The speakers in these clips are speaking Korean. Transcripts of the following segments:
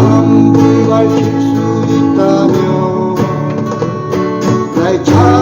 참 밝힐 수 있다면 날 참.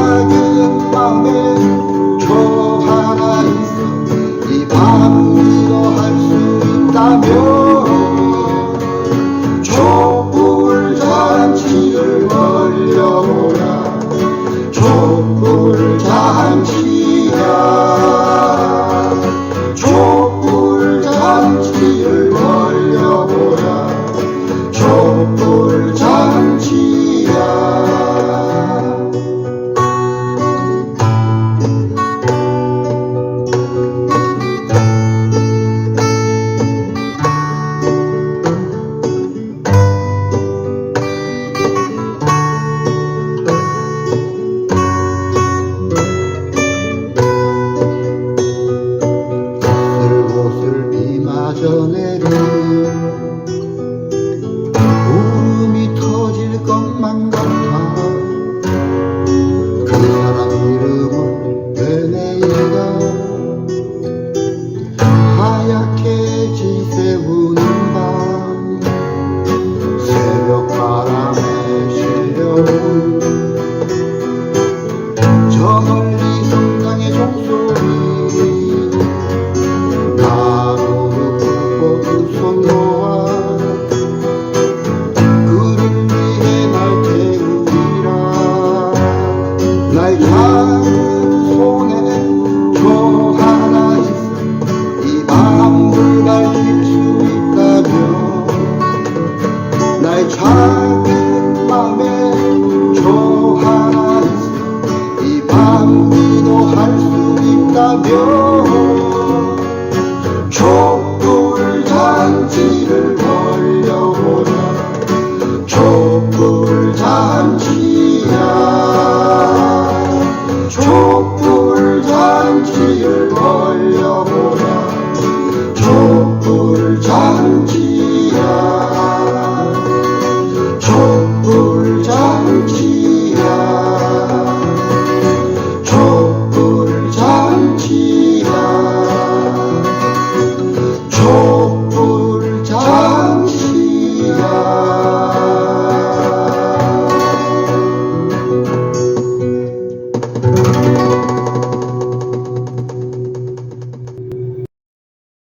저 멀리 동강의 종소리. 나무를 굽고 손 모아 그림 위에 날 태우리라. 날 잡은 손에 저 하나 있어 이 마음을 밝힐 수 있다면 날 잡은 가벼운 촛불 단지를